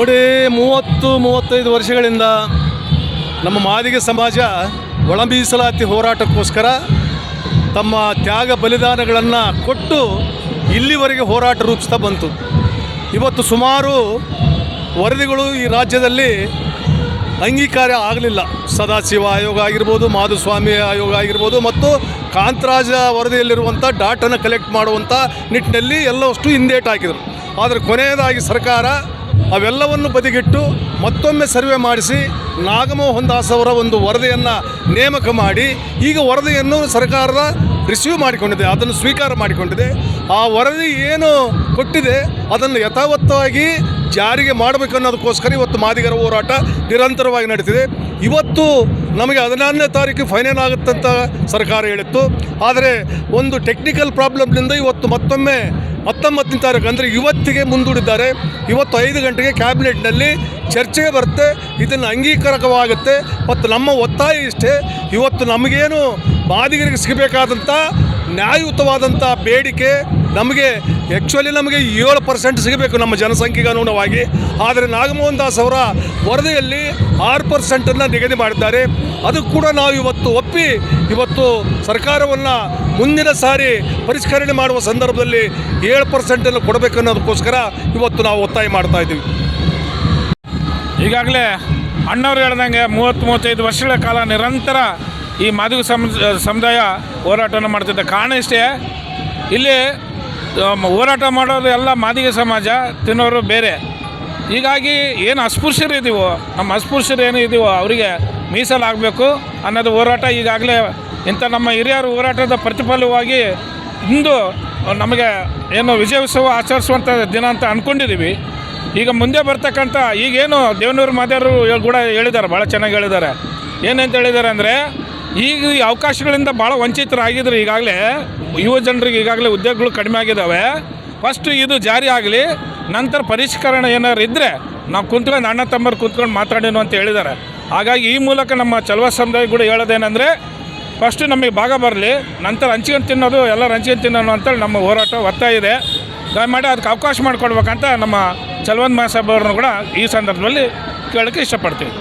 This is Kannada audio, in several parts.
ನೋಡಿ, ಮೂವತ್ತು, ಮೂವತ್ತೈದು ವರ್ಷಗಳಿಂದ ನಮ್ಮ ಮಾದಿಗೆ ಸಮಾಜ ಒಳ ಹೋರಾಟಕ್ಕೋಸ್ಕರ ತಮ್ಮ ತ್ಯಾಗ ಬಲಿದಾನಗಳನ್ನು ಕೊಟ್ಟು ಇಲ್ಲಿವರೆಗೆ ಹೋರಾಟ ರೂಪಿಸ್ತಾ ಬಂತು. ಇವತ್ತು ಸುಮಾರು ವರದಿಗಳು ಈ ರಾಜ್ಯದಲ್ಲಿ ಅಂಗೀಕಾರ ಆಗಲಿಲ್ಲ. ಸದಾಶಿವ ಆಯೋಗ ಆಗಿರ್ಬೋದು, ಮಾಧುಸ್ವಾಮಿ ಆಯೋಗ ಆಗಿರ್ಬೋದು ಮತ್ತು ಕಾಂತರಾಜ ವರದಿಯಲ್ಲಿರುವಂಥ ಡಾಟನ್ನು ಕಲೆಕ್ಟ್ ಮಾಡುವಂಥ ನಿಟ್ಟಿನಲ್ಲಿ ಎಲ್ಲವಷ್ಟು ಹಿಂದೇಟು ಹಾಕಿದರು ಆದರೆ ಕೊನೆಯದಾಗಿ ಸರ್ಕಾರ ಅವೆಲ್ಲವನ್ನು ಬದಿಗಿಟ್ಟು ಮತ್ತೊಮ್ಮೆ ಸರ್ವೆ ಮಾಡಿಸಿ ನಾಗಮೋಹನ್ ದಾಸ್ ಅವರ ಒಂದು ವರದಿಯನ್ನು ನೇಮಕ ಮಾಡಿ ಈಗ ವರದಿಯನ್ನು ಸರ್ಕಾರದ ರಿಸೀವ್ ಮಾಡಿಕೊಂಡಿದೆ, ಅದನ್ನು ಸ್ವೀಕಾರ ಮಾಡಿಕೊಂಡಿದೆ. ಆ ವರದಿ ಏನು ಕೊಟ್ಟಿದೆ, ಅದನ್ನು ಯಥಾವತ್ತವಾಗಿ ಜಾರಿಗೆ ಮಾಡಬೇಕು ಅನ್ನೋದಕ್ಕೋಸ್ಕರ ಇವತ್ತು ಮಾದಿಗರ ಹೋರಾಟ ನಿರಂತರವಾಗಿ ನಡೀತಿದೆ. ಇವತ್ತು ನಮಗೆ ಹದಿನಾರನೇ ತಾರೀಕು ಫೈನಲ್ ಆಗುತ್ತಂತ ಸರ್ಕಾರ ಹೇಳಿತ್ತು. ಆದರೆ ಒಂದು ಟೆಕ್ನಿಕಲ್ ಪ್ರಾಬ್ಲಮ್ನಿಂದ ಇವತ್ತು ಮತ್ತೊಮ್ಮೆ ಹತ್ತೊಂಬತ್ತನೇ ತಾರೀಕು ಅಂದರೆ ಇವತ್ತಿಗೆ ಮುಂದೂಡಿದ್ದಾರೆ. ಇವತ್ತು ಐದು ಗಂಟೆಗೆ ಕ್ಯಾಬಿನೆಟ್ನಲ್ಲಿ ಚರ್ಚೆಗೆ ಬರುತ್ತೆ, ಇದನ್ನು ಅಂಗೀಕಾರಕವಾಗುತ್ತೆ. ಮತ್ತು ನಮ್ಮ ಒತ್ತಾಯ ಇಷ್ಟೇ, ಇವತ್ತು ನಮಗೇನು ಬಾದಿಗರಿಗೆ ಸಿಗಬೇಕಾದಂಥ ನ್ಯಾಯಯುತವಾದಂಥ ಬೇಡಿಕೆ ನಮಗೆ ಆ್ಯಕ್ಚುಲಿ ನಮಗೆ ಏಳು ಪರ್ಸೆಂಟ್ ಸಿಗಬೇಕು ನಮ್ಮ ಜನಸಂಖ್ಯೆಗೆ ಅನುಗುಣವಾಗಿ. ಆದರೆ ನಾಗಮೋಹನ್ ದಾಸ್ ಅವರ ವರದಿಯಲ್ಲಿ ಆರು ಪರ್ಸೆಂಟನ್ನು ನಿಗದಿ ಮಾಡಿದ್ದಾರೆ. ಅದು ಕೂಡ ನಾವು ಇವತ್ತು ಒಪ್ಪಿ, ಇವತ್ತು ಸರ್ಕಾರವನ್ನು ಮುಂದಿನ ಸಾರಿ ಪರಿಷ್ಕರಣೆ ಮಾಡುವ ಸಂದರ್ಭದಲ್ಲಿ ಏಳು ಪರ್ಸೆಂಟನ್ನು ಕೊಡಬೇಕು ಅನ್ನೋದಕ್ಕೋಸ್ಕರ ಇವತ್ತು ನಾವು ಒತ್ತಾಯ ಮಾಡ್ತಾ ಇದ್ದೀವಿ. ಈಗಾಗಲೇ ಅಣ್ಣವ್ರು ಹೇಳ್ದಂಗೆ ಮೂವತ್ತು, ಮೂವತ್ತೈದು ವರ್ಷಗಳ ಕಾಲ ನಿರಂತರ ಈ ಮಾದಿಗ ಸಮ ಸಮುದಾಯ ಹೋರಾಟವನ್ನು ಮಾಡ್ತಿದ್ದ ಕಾರಣ ಇಷ್ಟೇ. ಇಲ್ಲಿ ಹೋರಾಟ ಮಾಡೋರು ಎಲ್ಲ ಮಾದಿಗ ಸಮಾಜ, ತಿನ್ನೋರು ಬೇರೆ. ಹೀಗಾಗಿ ಏನು ಅಸ್ಪೃಶ್ಯರು ಇದೀವೋ, ನಮ್ಮ ಅಸ್ಪೃಶ್ಯರು ಏನು ಇದೀವೋ, ಅವರಿಗೆ ಮೀಸಲಾಗಬೇಕು ಅನ್ನೋದು ಹೋರಾಟ ಈಗಾಗಲೇ ಇಂಥ ನಮ್ಮ ಹಿರಿಯರ ಹೋರಾಟದ ಪ್ರತಿಫಲವಾಗಿ ಇಂದು ನಮಗೆ ಏನು ವಿಜಯೋತ್ಸವ ಆಚರಿಸುವಂಥ ದಿನ ಅಂತ ಅಂದ್ಕೊಂಡಿದ್ದೀವಿ ಈಗ ಮುಂದೆ ಬರ್ತಕ್ಕಂಥ ಈಗೇನು ದೇವನೂರು ಮಾದೇವರು ಕೂಡ ಹೇಳಿದ್ದಾರೆ ಭಾಳ ಚೆನ್ನಾಗಿ ಹೇಳಿದ್ದಾರೆ. ಏನಂತ ಹೇಳಿದ್ದಾರೆ ಅಂದರೆ ಈಗ ಈ ಅವಕಾಶಗಳಿಂದ ಭಾಳ ವಂಚಿತರಾಗಿದ್ರು ಈಗಾಗಲೇ ಯುವ ಜನರಿಗೆ ಈಗಾಗಲೇ ಉದ್ಯೋಗಗಳು ಕಡಿಮೆ ಆಗಿದ್ದಾವೆ ಫಸ್ಟು ಇದು ಜಾರಿ ಆಗಲಿ, ನಂತರ ಪರಿಷ್ಕರಣೆ ಏನಾದ್ರು ಇದ್ದರೆ ನಾವು ಕುಂತ್ಕೊಂಡು ಅಣ್ಣ ತಮ್ಮರು ಕುಂತ್ಕೊಂಡು ಮಾತಾಡೋಣ ಅಂತ ಹೇಳಿದ್ದಾರೆ ಹಾಗಾಗಿ ಈ ಮೂಲಕ ನಮ್ಮ ಚಲುವ ಸಮುದಾಯ ಕೂಡ ಹೇಳೋದೇನೆಂದರೆ ಫಸ್ಟು ನಮಗೆ ಭಾಗ ಬರಲಿ, ನಂತರ ಹಂಚ್ಕೊಂಡು ತಿನ್ನೋದು ಎಲ್ಲರೂ ಹಂಚ್ಕೊಂಡು ತಿನ್ನೋಣ ಅಂತೇಳಿ ನಮ್ಮ ಹೋರಾಟ ಒತ್ತಾಯ ಇದೆ. ದಯಮಾಡಿ ಅದಕ್ಕೆ ಅವಕಾಶ ಮಾಡಿಕೊಡ್ಬೇಕಂತ ನಮ್ಮ ಚಲವಂತ ಅವ್ರನ್ನ ಕೂಡ ಈ ಸಂದರ್ಭದಲ್ಲಿ ಕೇಳೋಕ್ಕೆ ಇಷ್ಟಪಡ್ತೀವಿ.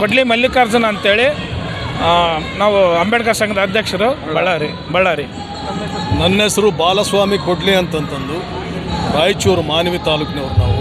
ಕೊಡ್ಲಿ ಮಲ್ಲಿಕಾರ್ಜುನ ಅಂತೇಳಿ ನಾವು ಅಂಬೇಡ್ಕರ್ ಸಂಘದ ಅಧ್ಯಕ್ಷರು ಬಳ್ಳಾರಿ ಬಳ್ಳಾರಿ. ನನ್ನ ಹೆಸರು ಬಾಲಸ್ವಾಮಿ ಕೊಡ್ಲಿ ಅಂತಂತಂದು ರಾಯಚೂರು ಮಾನವಿ ತಾಲೂಕಿನವ್ರು ನಾವು.